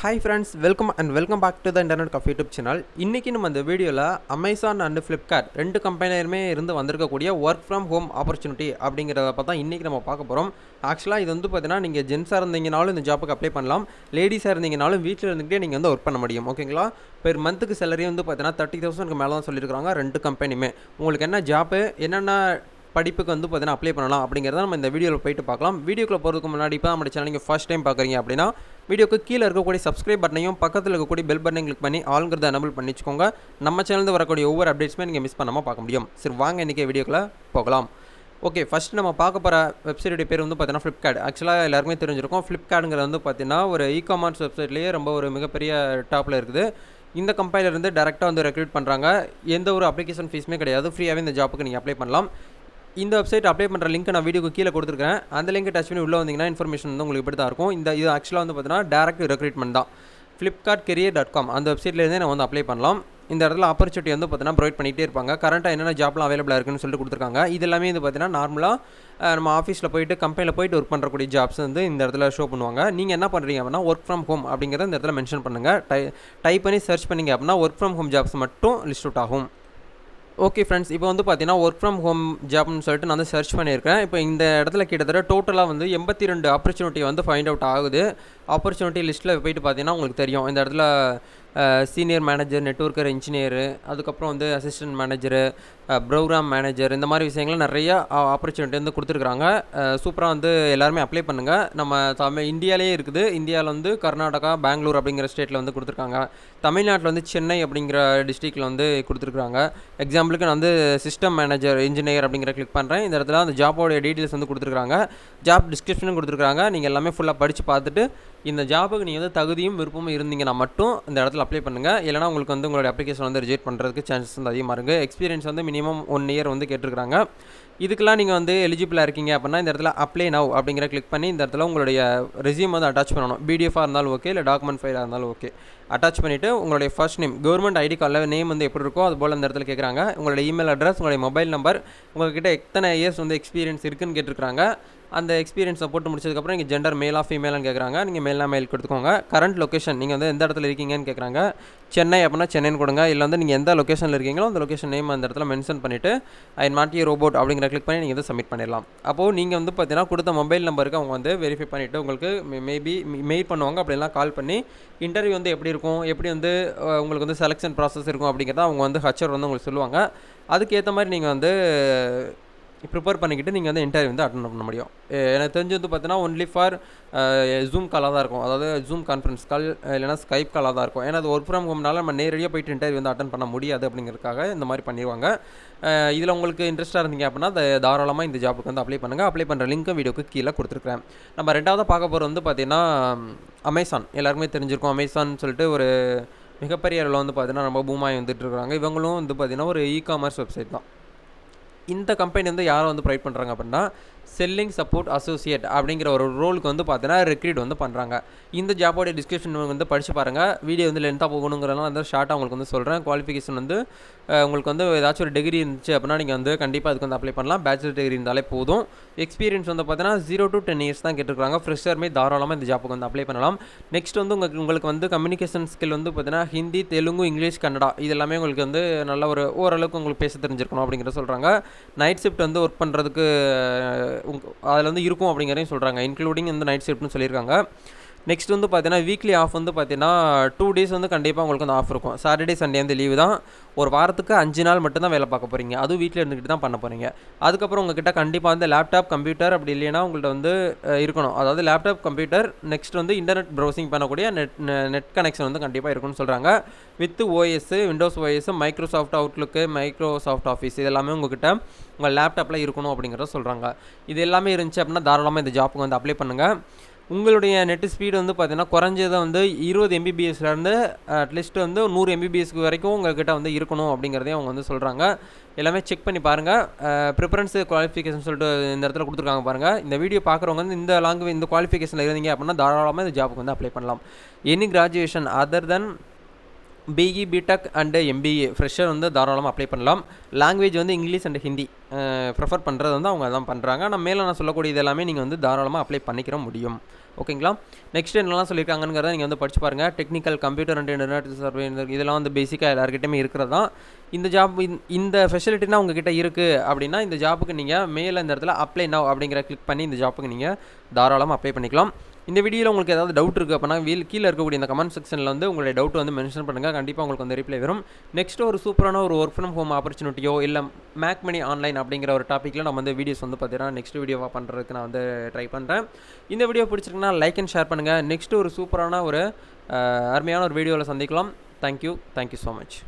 Hi friends welcome and welcome back to the internet coffee YouTube channel இன்றைக்கி நம்ம இந்த வீடியோவில் அமேசான் அண்ட் ஃப்ளிப்கார்ட் ரெண்டு கம்பெனியுமே இருந்து வந்திருக்கக்கூடிய ஒர்க் ஃப்ரம் ஹோம் ஆப்பர்ச்சுனிட்டி அப்படிங்கிறத பார்த்தா இன்றைக்கி நம்ம பார்க்க போகிறோம் ஆக்சுவலாக இது வந்து பார்த்தீங்கன்னா நீங்கள் ஜென்ஸாக இருந்தீங்கனாலும் இந்த ஜாப்புக்கு அப்ளை பண்ணலாம். லேடிஸாக இருந்தீங்கனாலும் வீட்டில் இருந்துகிட்டே நீங்கள் வந்து ஒர்க் பண்ண முடியும். ஓகேங்களா பெர் மந்த்துக்கு சேலரி வந்து பார்த்தீங்கன்னா தேர்ட்டி தௌசண்ட்க்கு மேலே தான் சொல்லியிருக்காங்க ரெண்டு கம்பெனியுமே. உங்களுக்கு என்ன ஜாப்பு என்னென்ன படிப்புக்கு வந்து பார்த்தீங்கன்னா அப்ளை பண்ணலாம் அப்படிங்கிறத நம்ம இந்த வீடியோவில் போயிட்டு பார்க்கலாம். வீடியோக்குள்ளே போகிறதுக்கு முன்னாடி இப்போ நம்ம சேனல் நீங்கள் ஃபஸ்ட் டைம் பார்க்குறீங்க அப்படின்னா வீடியோக்கு கீழே இருக்கக்கூடிய சப்ஸ்கிரைப் பட்டனையும் பக்கத்தில் இருக்கக்கூடிய பெல் பட்டனையும் கிளிக் பண்ணி ஆளுங்கிறத எனபிள் பண்ணி வச்சுக்கோங்க நம்ம சேனலில் வரக்கூடிய ஒவ்வொரு அப்டேட்ஸுமே நீங்கள் மிஸ் பண்ணாமல் பார்க்க முடியும். சரி வாங்க இன்றைக்கி வீடியோக்குள்ளே போகலாம். ஓகே ஃபஸ்ட் நம்ம பார்க்க போகிற வெப்சைட்டுடைய பேர் வந்து பார்த்தீங்கன்னா ஃப்ளிப்கார்ட் ஆக்சுவலாக எல்லாருக்குமே தெரிஞ்சிருக்கும். ஃப்ளிப்கார்ட்டுங்கிறது வந்து பார்த்தீங்கன்னா ஒரு இ காமர்ஸ் வெப்சைட்லேயே ரொம்ப ஒரு மிகப்பெரிய டாப்பில் இருக்குது. இந்த கம்பெனிலேருந்து டேரெக்டாக வந்து ரெக்ரூட் பண்ணுறாங்க எந்த ஒரு அப்ளிகேஷன் ஃபீஸுமே கிடையாது. ஃப்ரீயாகவே இந்த ஜாப்புக்கு நீங்கள் அப்ளை பண்ணலாம். இந்த வெப்சைட் அப்ளை பண்ணுற லிங்க் நான் வீடியோக்கு கீழே கொடுத்துருக்கேன் அந்த லிங்க் டச் பண்ணி உள்ளே வந்தீங்கன்னா இன்ஃபர்மேஷன் வந்து உங்களுக்கு இப்படி தான் இருக்கும். இந்த இது ஆக்சுவலாக வந்து பார்த்தீங்கன்னா டேரக்ட் ரெக்ரூட்மெண்ட் தான். ஃப்ளிப்கார்ட் கெரியர் டாட் காம் அந்த வெப்சைட்லேருந்தே நான் வந்து அப்ளை பண்ணலாம். இந்த இடத்துல ஆப்பர்ச்சுனிட்டி வந்து பார்த்தீங்கன்னா ப்ரொவைட் பண்ணிகிட்டே இருப்பாங்க. கரண்ட்டாக என்னென்ன ஜாப்லாம் அவைலபிளாக இருக்குன்னு சொல்லிட்டு கொடுத்துருக்காங்க. இது எல்லாமே வந்து பார்த்தீங்கன்னா நார்மலாக நம்ம ஆஃபீஸில் போயிட்டு கம்பெனியில் போயிட்டு ஒர்க் பண்ணுறக்கூடிய ஜாப்ஸ் வந்து இந்த இடத்துல ஷோ பண்ணுவாங்க. நீங்கள் என்ன பண்ணுறீங்க அப்படின்னா ஒர்க் ஃப்ரம் ஹோம் அப்படிங்கிறத இந்த இடத்துல மென்ஷன் பண்ணுங்கள் டை டைப் பண்ணி சர்ச் பண்ணிங்க அப்படின்னா ஒர்க் ஃப்ரம் ஹோம் ஜாப்ஸ் மட்டும் லிஸ்ட் அவுட் ஆகும். ஓகே ஃப்ரெண்ட்ஸ் இப்போ வந்து பார்த்தீங்கன்னா ஒர்க் ஃப்ரம் ஹோம் ஜாப்னு சொல்லிட்டு நான் வந்து சர்ச் பண்ணியிருக்கேன். இப்போ இந்த இடத்துல கிட்டத்தட்ட டோட்டலாக வந்து எண்பத்தி ரெண்டு ஆப்பர்ச்சுனிட்டி வந்து ஃபைண்ட் அவுட் ஆகுது. ஆப்பர்ச்சுனிட்டி லிஸ்ட்டில் போயிட்டு பார்த்தீங்கன்னா உங்களுக்கு தெரியும். இந்த இடத்துல சீனியர் மேனேஜர் நெட்ஒர்க்கர் இன்ஜினியரு அதுக்கப்புறம் வந்து அசிஸ்டன்ட் மேனேஜரு ப்ரோக்ராம் மேனேஜர் இந்த மாதிரி விஷயங்கள்லாம் நிறைய ஆப்பர்ச்சுனிட்டி வந்து கொடுத்துருக்குறாங்க. சூப்பராக வந்து எல்லாருமே அப்ளை பண்ணுங்கள் நம்ம தமிழ் இந்தியாவிலே இருக்குது. இந்தியாவில் வந்து கர்நாடகா பெங்களூர் அப்படிங்கிற ஸ்டேட்டில் வந்து கொடுத்துருக்காங்க. தமிழ்நாட்டில் வந்து சென்னை அப்படிங்கிற டிஸ்ட்ரிக்டில் வந்து கொடுத்துருக்குறாங்க. எக்ஸாம்பிளுக்கு நான் வந்து சிஸ்டம் மேனேஜர் இன்ஜினியர் அப்படிங்கிற கிளிக் பண்ணுறேன் இந்த இடத்துல அந்த ஜாபோடைய டீட்டெயில்ஸ் வந்து கொடுத்துருக்காங்க ஜாப் டிஸ்கிரிப்ஷனும் கொடுத்துருக்காங்க நீங்கள் எல்லாமே ஃபுல்லாக படித்து பார்த்துட்டு இந்த ஜாபுக்கு நீங்கள் வந்து தகுதியும் விருப்பமும் இருந்தீங்கன்னா மட்டும் இந்த இடத்துல அப்ளை பண்ணுங்கள் இல்லைனா உங்களுக்கு வந்து உங்களுடைய அப்ளிகேஷன் வந்து ரிஜெக்ட் பண்ணுறதுக்கு சான்சஸ் வந்து அதிகமாக இருக்குது எக்ஸ்பீரியன்ஸ் வந்து மினிமம் ஒன் இயர் வந்து கேட்டிருக்காங்க இதுக்கெல்லாம் நீங்கள் வந்து எலிஜிபிளாக இருக்கீங்க அப்படின்னா இந்த இடத்துல அப்ளை நவ் அப்படிங்கிற கிளிக் பண்ணி இந்த இடத்துல உங்களுடைய ரெசியூம் வந்து அட்டாச் பண்ணணும். பிடிஎஃபாக இருந்தாலும் ஓகே இல்லை டாக்குமெண்ட் ஃபைலாக இருந்தாலும் ஓகே அட்டாச் பண்ணிவிட்டு உங்களுடைய ஃபர்ஸ்ட் நேம் கவர்மெண்ட் ஐடி கார்டில் நேம் வந்து எப்படி இருக்கோ அது போல் இந்த இடத்துல கேட்குறாங்க உங்களுடைய இமெயில் அட்ரஸ் உங்களுடைய மொபைல் நம்பர் உங்கள்கிட்ட எத்தனை இயர்ஸ் வந்து எக்ஸ்பீரியன்ஸ் இருக்குன்னு கேட்டிருக்காங்க அந்த எக்ஸ்பீரியன்ஸை போட்டு முடிச்சதுக்கப்புறம் நீங்கள் ஜெண்டர் மேலாக ஃபீமேலான்னு கேட்குறாங்க நீங்கள் மேலாக மெயில் கொடுத்துக்கோங்க. கரண்ட் லொக்கேஷன் நீங்கள் வந்து எந்த இடத்துல இருக்கீங்கன்னு கேட்குறாங்க சென்னை அப்படின்னா சென்னைன்னு கொடுங்க. இல்லை வந்து நீங்கள் எந்த லொக்கேஷனில் இருக்கீங்களோ அந்த லொக்கேஷன் நேம் அந்த இடத்துல மென்ஷன் பண்ணிவிட்டு ஐ மாட்டி ரோபோட் அப்படிங்கிற கிளிக் பண்ணி நீங்கள் வந்து சப்மிட் பண்ணிடலாம். அப்போது நீங்கள் வந்து பார்த்தீங்கன்னா கொடுத்த மொபைல் நம்பருக்கு அவங்க வந்து வெரிஃபை பண்ணிவிட்டு உங்களுக்கு மேபி மெயில் பண்ணுவாங்க. அப்படிலாம் கால் பண்ணி இன்டர்வியூ வந்து எப்படி இருக்கும் எப்படி வந்து உங்களுக்கு வந்து செலெக்ஷன் ப்ராசஸ் இருக்கும் அப்படிங்கிறத அவங்க வந்து ஹச்சர் வந்து உங்களுக்கு சொல்லுவாங்க. அதுக்கேற்ற மாதிரி நீங்கள் வந்து ப்ரிப்பேர் பண்ணிக்கிட்டு நீங்கள் வந்து இன்டர்வியூ வந்து அட்டன் பண்ண முடியும். எனக்கு தெரிஞ்சு வந்து பார்த்தீங்கன்னா ஒன்லி ஃபார் ஜூம் காலாக தான் இருக்கும். அதாவது ஜூம் கான்ஃபரன்ஸ் கால் இல்லைனா ஸ்கைப் காலாக தான் இருக்கும். ஏன்னா அது ஒர்க் ஃப்ரம் ஹோம்னால நம்ம நேரடியாக போயிட்டு இன்டர்வியூ வந்து அட்டன் பண்ண முடியாது அப்படிங்கிறதுக்காக இந்த மாதிரி பண்ணிடுவாங்க இதில் உங்களுக்கு இன்ட்ரெஸ்ட்டாக இருந்தீங்க அப்படின்னா தாராளமாக இந்த ஜாபுக்கு வந்து அப்ளை பண்ணுங்கள் அப்ளை பண்ணுற லிங்க்கும் வீடியோக்கு கீழே கொடுத்துருக்குறேன். நம்ம ரெண்டாவது பார்க்க போகிறது வந்து பார்த்திங்கன்னா அமேசான் எல்லாருக்குமே தெரிஞ்சிருக்கும். அமேசான் சொல்லிட்டு ஒரு மிகப்பெரிய அளவில் வந்து பார்த்தீங்கன்னா ரொம்ப பூமாய் வந்துட்டு இருக்காங்க. இவங்களும் வந்து பார்த்திங்கன்னா ஒரு இ காமர்ஸ் வெப்சைட் தான். இந்த கம்பெனி வந்து யாரை வந்து ப்ரொவைட் பண்ணுறாங்க அப்படின்னா செல்லிங் சப்போர்ட் அசோசியேட் அப்படிங்கிற ஒரு ரோலுக்கு வந்து பார்த்தீங்கன்னா ரெக்ரூட் வந்து பண்ணுறாங்க இந்த ஜாபோடைய டிஸ்கிரிப்ஷன் வந்து படித்து பாருங்கள் வீடியோ வந்து லென்த்தாக போகணுங்கிறதெல்லாம் வந்து ஷார்ட்டாக உங்களுக்கு வந்து சொல்கிறேன் குவாலிஃபிகேஷன் வந்து உங்களுக்கு வந்து ஏதாச்சும் ஒரு டிகிரி இருந்துச்சு அப்படின்னா நீங்கள் வந்து கண்டிப்பாக அதுக்கு வந்து அப்ளை பண்ணலாம். பேச்சுலர் டிகிரி இருந்தாலே போதும். எக்ஸ்பீரியன்ஸ் வந்து பார்த்தீங்கன்னா ஜீரோ டு டென் இயர்ஸ் தான் கேட்டிருக்காங்க. ஃப்ரெஷருமே தாராளமாக இந்த ஜாப்புக்கு வந்து அப்ளை பண்ணலாம். நெக்ஸ்ட் வந்து உங்களுக்கு உங்களுக்கு வந்து கம்யூனிகேஷன் ஸ்கில் வந்து பார்த்தீங்கன்னா ஹிந்தி தெலுங்கு இங்கிலீஷ் கன்னடா இது எல்லாமே உங்களுக்கு வந்து நல்ல ஒரு ஓரளவுக்கு உங்களுக்கு பேச தெரிஞ்சிருக்கணும் அப்படிங்கிறத சொல்கிறாங்க நைட் ஷிஃப்ட் வந்து ஒர்க் பண்ணுறதுக்கு அதில் வந்து இருக்கும் அப்படிங்கிறதையும் சொல்கிறாங்க இன்க்ளூடிங் இந்த நைட் ஷிஃப்ட்னு சொல்லியிருக்காங்க. நெக்ஸ்ட் வந்து பார்த்தீங்கன்னா வீக்லி ஆஃப் வந்து பார்த்தீங்கன்னா டூ டேஸ் வந்து கண்டிப்பாக உங்களுக்கு வந்து ஆஃப் இருக்கும். சாட்டர்டே சண்டே வந்து லீவு தான். ஒரு வாரத்துக்கு அஞ்சு நாள் மட்டும் தான் வேலை பார்க்க போகிறீங்க அதுவும் வீட்டில் இருந்துக்கிட்டு தான் பண்ண போகிறீங்க அதுக்கப்புறம் உங்ககிட்ட கண்டிப்பாக வந்து லேப்டாப் கம்ப்யூட்டர் அப்படி இல்லைன்னா உங்கள்கிட்ட வந்து இருக்கணும். அதாவது லேப்டாப் கம்ப்யூட்டர் நெக்ஸ்ட் வந்து இன்டர்நெட் ப்ரௌசிங் பண்ணக்கூடிய நெட் நெட் கனெக்ஷன் வந்து கண்டிப்பாக இருக்கும்னு சொல்கிறாங்க with OS Windows OS Microsoft outlook Microsoft office இது எல்லாமே உங்ககிட்ட உங்கள் லேப்டாப்பில் இருக்கணும் அப்படிங்கிறத சொல்கிறாங்க இது எல்லாமே இருந்துச்சு அப்படின்னா தாராளமாக இந்த ஜாப்புக்கு வந்து அப்ளை பண்ணுங்கள் உங்களுடைய நெட் ஸ்பீடு வந்து பார்த்தீங்கன்னா குறைஞ்சதை வந்து இருபது எம்பிபிஎஸ்லேருந்து அட்லீஸ்ட் uh, வந்து நூறு எம்பிபிஎஸ்க்கு வரைக்கும் உங்கள்கிட்ட வந்து இருக்கணும் அப்படிங்கிறதையும் அவங்க வந்து சொல்கிறாங்க எல்லாமே செக் பண்ணி பாருங்கள் ப்ரிஃபரன்ஸ் குவாலிஃபிகேஷன் சொல்லிட்டு இந்த இடத்துல கொடுத்துருக்காங்க பாருங்கள் இந்த வீடியோ பார்க்குறவங்க வந்து இந்த லாங்குவேஜ் இந்த குவாலிஃபிகேஷனில் இருந்தீங்க அப்படின்னா தாராளமாக இந்த ஜாப்புக்கு வந்து அப்ளை பண்ணலாம். Any graduation other then BE BTech and MBA fresher வந்து தாராளமாக அப்ளை பண்ணலாம். லாங்குவேஜ் வந்து இங்கிலீஷ் அண்ட் ஹிந்தி ப்ரிஃபர் பண்ணுறது வந்து அவங்க அதான் பண்ணுறாங்க ஆனால் மேலே நான் சொல்லக்கூடியது எல்லாமே நீங்கள் வந்து தாராளமாக அப்ளை பண்ணிக்கிற முடியும். ஓகேங்களா நெக்ஸ்ட் என்னெல்லாம் சொல்லியிருக்காங்கிறத நீங்கள் வந்து படிச்சு பாருங்கள் technical computer and internet survey இதெல்லாம் வந்து பேசிக்காக எல்லாருக்கிட்டையுமே இருக்கிறது? தான் இந்த ஜாப் இந்த ஃபெசிலிட்டினா உங்ககிட்ட இருக்குது அப்படின்னா இந்த ஜாப்புக்கு நீங்கள் மேலே இந்த இடத்துல அப்ளை நவ் அப்படிங்கிற கிளிக் பண்ணி இந்த ஜாப்புக்கு நீங்கள் தாராளமாக அப்ளை பண்ணிக்கலாம். இந்த வீடியோவில் உங்களுக்கு ஏதாவது டவுட் இருக்குது அப்படின்னா வீல் கீழே இருக்கக்கூடிய இந்த கமெண்ட் செக்ஷனில் வந்து உங்களுடைய டவுட் வந்து மென்ஷன் பண்ணுங்கள் கண்டிப்பாக உங்களுக்கு வந்து ரிப்ளை வரும். நெக்ஸ்ட் ஒரு சூப்பரான ஒரு ஒர்க் ஃப்ரம் ஹோம் ஆப்பர்ச்சுனிட்டியோ இல்லை மேக் மணி ஆன்லைன் அப்படிங்கிற ஒரு டாப்பிக்கில் நம்ம வந்து வீடியோஸ் வந்து பார்த்தீங்கன்னா நெக்ஸ்ட் வீடியோவாக பண்ணுறதுக்கு நான் வந்து ட்ரை பண்ணுறேன் இந்த வீடியோ பிடிச்சிருக்குன்னா லைக் அண்ட் ஷேர் பண்ணுங்கள் நெக்ஸ்ட் ஒரு சூப்பரான ஒரு அருமையான ஒரு வீடியோவில் சந்திக்கலாம். Thank you thank you so much